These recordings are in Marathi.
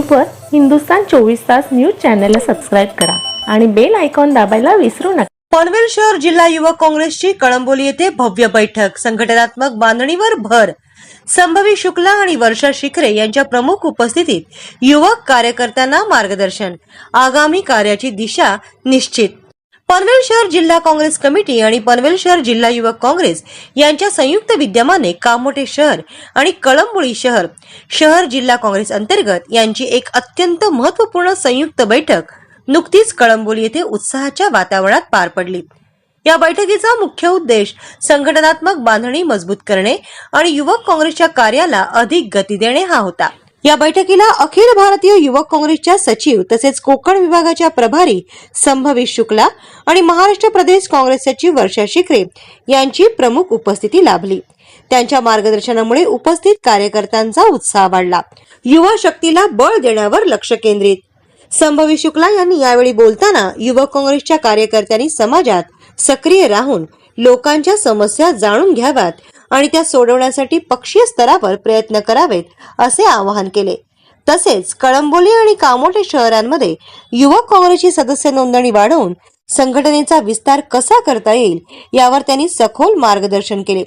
यूट्यूबवर हिंदुस्तान चोवीस तास न्यूज चॅनलला सबस्क्राईब करा आणि बेल आयकॉन दाबायला विसरू नका. पनवेल शहर जिल्हा युवक काँग्रेसची कळंबोली येथे भव्य बैठक संघटनात्मक बांधणीवर भर. संभवी शुक्ला आणि वर्षा शिखरे यांच्या प्रमुख उपस्थितीत युवक कार्यकर्त्यांना मार्गदर्शन. आगामी कार्याची दिशा निश्चित. पनवेल शहर जिल्हा काँग्रेस कमिटी आणि पनवेल शहर जिल्हा युवक काँग्रेस यांच्या संयुक्त विद्यमाने कामोठे शहर आणि कळंबोळी शहर शहर जिल्हा काँग्रेस अंतर्गत यांची एक अत्यंत महत्त्वपूर्ण संयुक्त बैठक नुकतीच कळंबोली येथे उत्साहाच्या वातावरणात पार पडली. या बैठकीचा मुख्य उद्देश संघटनात्मक बांधणी मजबूत करणे आणि युवक काँग्रेसच्या कार्याला अधिक गती देणे हा होता. या बैठकीला अखिल भारतीय युवक काँग्रेसच्या सचिव तसेच कोकण विभागाच्या प्रभारी संभवी शुक्ला आणि महाराष्ट्र प्रदेश काँग्रेस सचिव वर्षा शिखरे यांची प्रमुख उपस्थिती लाभली. त्यांच्या मार्गदर्शनामुळे उपस्थित कार्यकर्त्यांचा उत्साह वाढला. युवा शक्तीला बळ देण्यावर लक्ष केंद्रित. संभवी शुक्ला यांनी यावेळी बोलताना युवक काँग्रेसच्या कार्यकर्त्यांनी समाजात सक्रिय राहून लोकांच्या समस्या जाणून घ्याव्यात आणि त्या सोडवण्यासाठी पक्षीय स्तरावर प्रयत्न करावेत असे आवाहन केले. तसेच कळंबोली आणि कामोठे शहरांमध्ये युवक काँग्रेसची सदस्य नोंदणी वाढवून संघटनेचा विस्तार कसा करता येईल यावर त्यांनी सखोल मार्गदर्शन केले.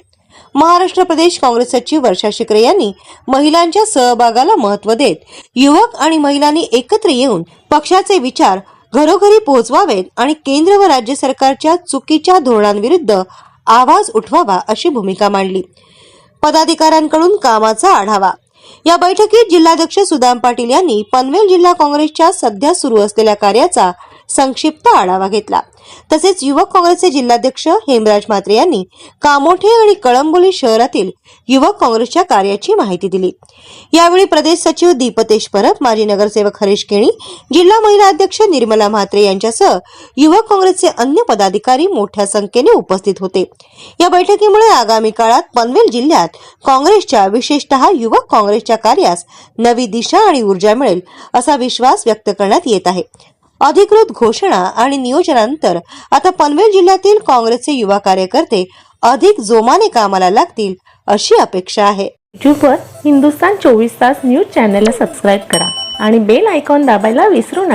महाराष्ट्र प्रदेश काँग्रेस सचिव वर्षा शिकरे यांनी महिलांच्या सहभागाला महत्त्व देत युवक आणि महिलांनी एकत्र येऊन पक्षाचे विचार घरोघरी पोहोचवावेत आणि केंद्र व राज्य सरकारच्या चुकीच्या धोरणांविरुद्ध आवाज उठवावा अशी भूमिका मांडली. पदाधिकाऱ्यांकडून कामाचा आढावा. या बैठकीत जिल्हाध्यक्ष सुदाम पाटील यांनी पनवेल जिल्हा काँग्रेसच्या सध्या सुरू असलेल्या कार्याचा संक्षिप्त आढावा घेतला. तसेच युवक काँग्रेसचे जिल्हाध्यक्ष हेमराज म्हात्रे यांनी कामोठे आणि कळंबोली शहरातील युवक काँग्रेसच्या कार्याची माहिती दिली. यावेळी प्रदेश सचिव दीपतेश परब माजी नगरसेवक हरीश केणी जिल्हा महिला अध्यक्ष निर्मला म्हात्रे यांच्यासह युवक काँग्रेसचे अन्य पदाधिकारी मोठ्या संख्येने उपस्थित होते. या बैठकीमुळे आगामी काळात पनवेल जिल्ह्यात काँग्रेसच्या विशेषतः युवक काँग्रेसच्या कार्यास नवी दिशा आणि ऊर्जा मिळेल असा विश्वास व्यक्त करण्यात येत आहे. अधिकृत घोषणा आणि नियोजनानंतर आता पनवेल जिल्ह्यातील काँग्रेसचे युवा कार्यकर्ते अधिक जोमाने कामाला लागतील अशी अपेक्षा आहे. यूट्यूबवर हिंदुस्तान चोवीस तास न्यूज चॅनलला सबस्क्राईब करा आणि बेल आयकॉन दाबायला विसरू नका.